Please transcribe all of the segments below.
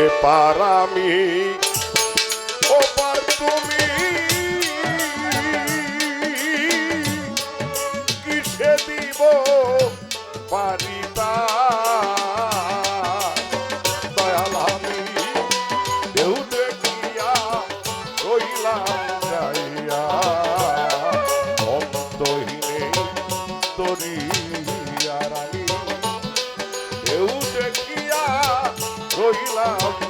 এপার আমি ওপার তুমি love.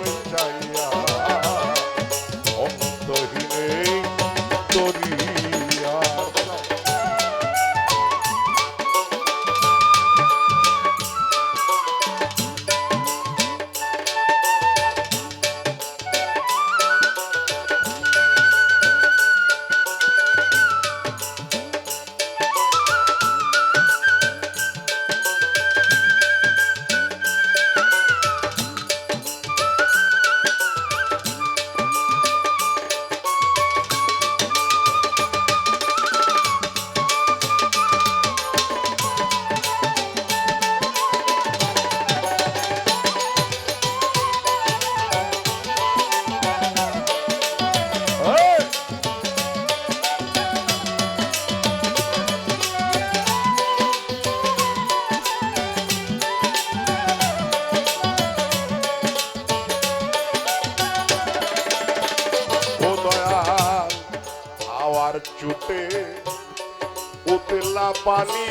পানি।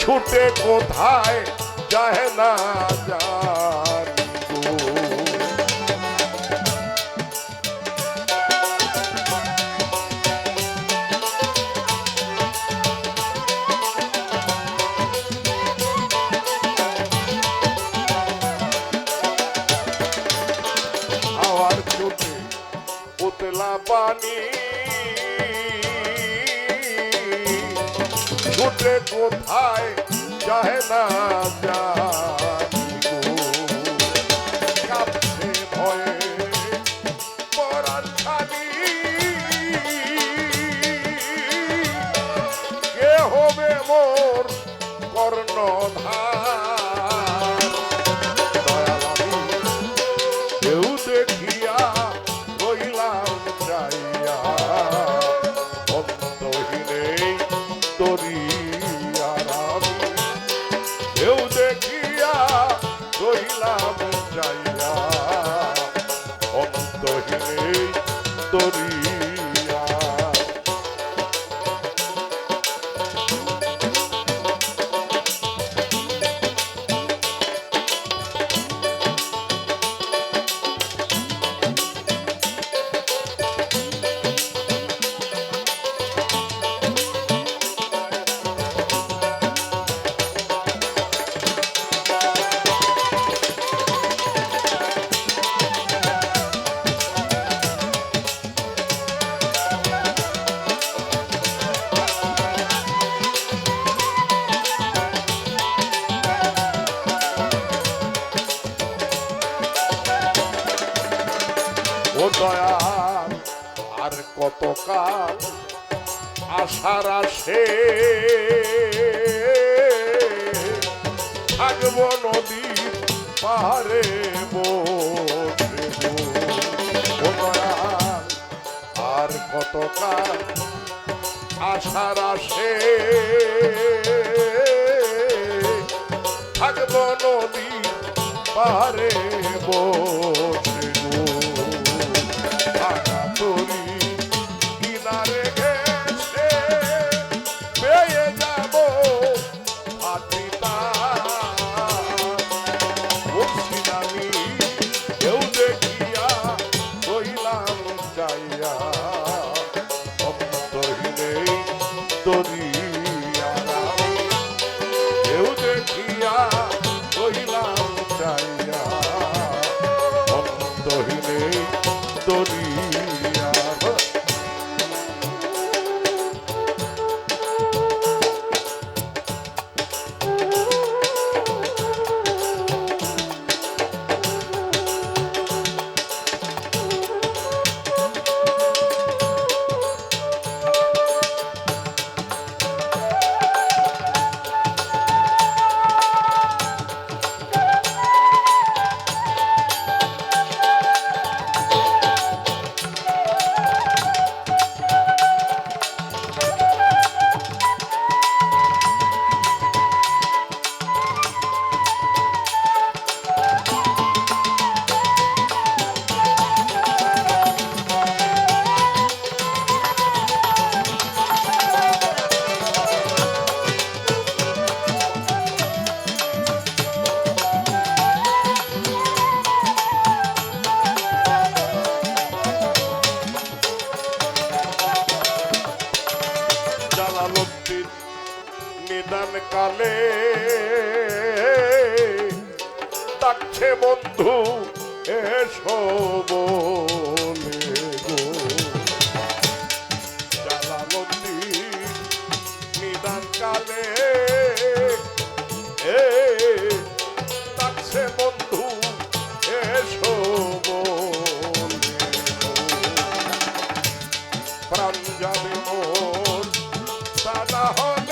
ছুটে কোথায় যায় না যায় পানি। ছুটে কোথায় চাহে না ভয়ে পরাণ Torino. দয়া আর কতকাল আশার আসে। থাকব নদী পাহাড়ে আর কতকাল আশার আসে। থাকব নদী পাহাড়ে বসে। আলোকটির নিদান কালে ডাকছে বন্ধু, এসো বলে গো। জালালতির নিদান কালে, এ ডাকছে বন্ধু, এসো বলে প্রাণ যাবে মোর Allah.